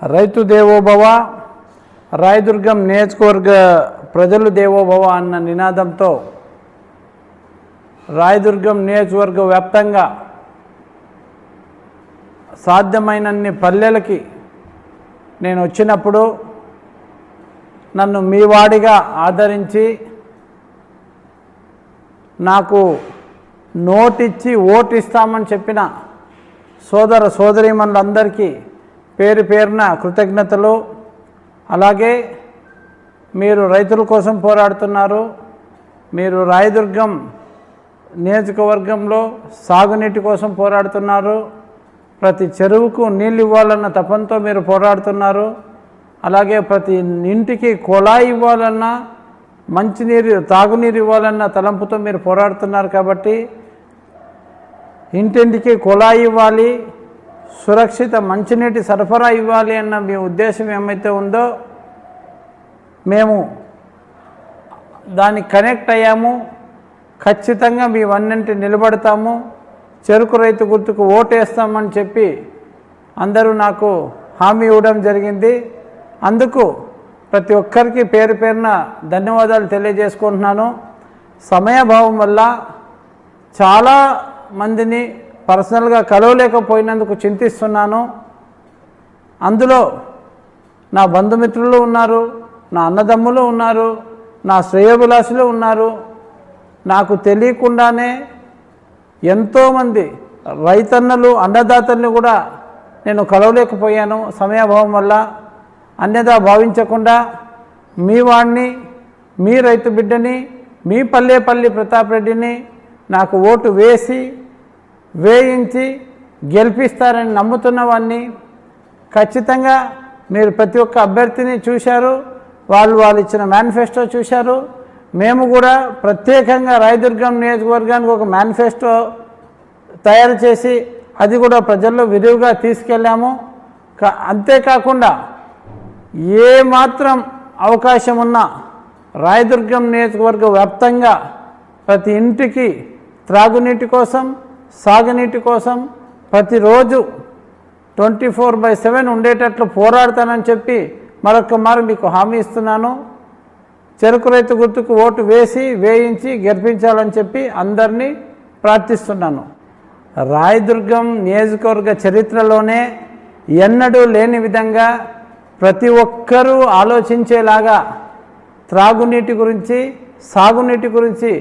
రైతు దేవోభవ రాయదుర్గం నియోజకవర్గ ప్రజలు దేవోభవ అన్న నినాదంతో రాయదుర్గం నియోజకవర్గ వ్యాప్తంగా సాధ్యమైనన్ని పల్లెలకి నేను వచ్చినప్పుడు నన్ను మీ వాడిగా ఆదరించి నాకు నోటిచ్చి ఓటిస్తామని చెప్పిన సోదర సోదరీమణులందరికీ పేరు పేరున కృతజ్ఞతలు. అలాగే మీరు రైతుల కోసం పోరాడుతున్నారు. మీరు రాయదుర్గం నియోజకవర్గంలో సాగునీటి కోసం పోరాడుతున్నారు. ప్రతి చెరువుకు నీళ్ళు ఇవ్వాలన్న తపంతో మీరు పోరాడుతున్నారు. అలాగే ప్రతి ఇంటికి కుళాయి ఇవ్వాలన్నా మంచినీరు తాగునీరు ఇవ్వాలన్న తలంపుతో మీరు పోరాడుతున్నారు కాబట్టి ఇంటింటికి కుళాయి ఇవ్వాలి. సురక్షిత మంచినీటి సరఫరా ఇవ్వాలి అన్న మీ ఉద్దేశం ఏమైతే ఉందో మేము దానికి కనెక్ట్ అయ్యాము. ఖచ్చితంగా మీ వన్నింటి నిలబడతాము. చెరుకు రైతు గుర్తుకు ఓటేస్తామని చెప్పి అందరూ నాకు హామీ ఇవ్వడం జరిగింది. అందుకు ప్రతి ఒక్కరికి పేరు పేరున ధన్యవాదాలు తెలియజేసుకుంటున్నాను. సమయభావం వల్ల చాలా మందిని పర్సనల్గా కలవలేకపోయినందుకు చింతిస్తున్నాను. అందులో నా బంధుమిత్రులు ఉన్నారు నా అన్నదమ్ములు ఉన్నారు నా శ్రేయోభిలాషులు ఉన్నారు. నాకు తెలియకుండానే ఎంతోమంది రైతన్నలు అన్నదాతల్ని కూడా నేను కలవలేకపోయాను. సమయాభావం వల్ల అన్యదా భావించకుండా మీ వాడిని మీ రైతు బిడ్డని మీ పల్లెపల్లి ప్రతాప్ రెడ్డిని నాకు ఓటు వేసి వేయించి గెలిపిస్తారని నమ్ముతున్న వాడిని ఖచ్చితంగా మీరు ప్రతి ఒక్క అభ్యర్థిని చూశారు వాళ్ళు వాళ్ళు ఇచ్చిన మేనిఫెస్టో చూశారు. మేము కూడా ప్రత్యేకంగా రాయదుర్గం నియోజకవర్గానికి ఒక మేనిఫెస్టో తయారు చేసి అది కూడా ప్రజల్లో విరివిగా తీసుకెళ్ళాము. కా- అంతేకాకుండా ఏ మాత్రం అవకాశం ఉన్నా రాయదుర్గం నియోజకవర్గ వ్యాప్తంగా ప్రతి ఇంటికి త్రాగునీటి కోసం సాగునీటి కోసం ప్రతిరోజు ట్వంటీ ఫోర్ బై సెవెన్ ఉండేటట్లు పోరాడతానని చెప్పి మరొక మారు మీకు హామీ ఇస్తున్నాను. చెరుకు రైతు గుర్తుకు ఓటు వేసి వేయించి గెలిపించాలని చెప్పి అందరినీ ప్రార్థిస్తున్నాను. రాయదుర్గం నియోజకవర్గ చరిత్రలోనే ఎన్నడూ లేని విధంగా ప్రతి ఒక్కరూ ఆలోచించేలాగా త్రాగునీటి గురించి సాగునీటి గురించి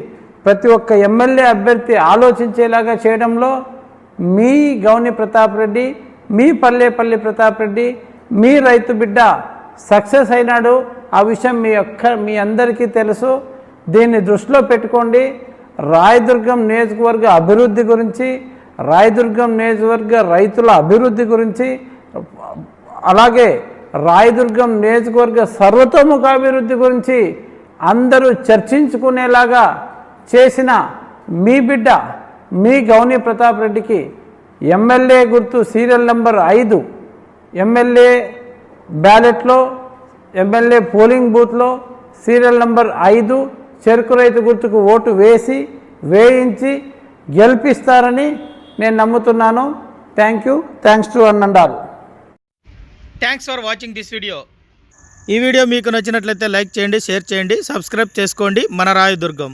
ప్రతి ఒక్క ఎమ్మెల్యే అభ్యర్థి ఆలోచించేలాగా చేయడంలో మీ గౌని ప్రతాప్ రెడ్డి మీ పల్లెపల్లి ప్రతాప్ రెడ్డి మీ రైతు బిడ్డ సక్సెస్ అయినాడు. ఆ విషయం మీ ఒక్క మీ అందరికీ తెలుసు. దీన్ని దృష్టిలో పెట్టుకోండి. రాయదుర్గం నియోజకవర్గ అభివృద్ధి గురించి రాయదుర్గం నియోజకవర్గ రైతుల అభివృద్ధి గురించి అలాగే రాయదుర్గం నియోజకవర్గ సర్వతోముఖాభివృద్ధి గురించి అందరూ చర్చించుకునేలాగా చేసిన మీ బిడ్డ మీ గౌని ప్రతాప్ రెడ్డికి ఎమ్మెల్యే గుర్తు సీరియల్ నెంబర్ ఐదు ఎమ్మెల్యే బ్యాలెట్లో ఎమ్మెల్యే పోలింగ్ బూత్లో సీరియల్ నెంబర్ ఐదు చెరుకు రైతు గుర్తుకు ఓటు వేసి వేయించి గెలిపిస్తారని నేను నమ్ముతున్నాను. Thank you thanks to an thanks for watching this video ఈ వీడియో మీకు నచ్చినట్లయితే లైక్ చేయండి షేర్ చేయండి సబ్స్క్రైబ్ చేసుకోండి. మన రాయదుర్గం.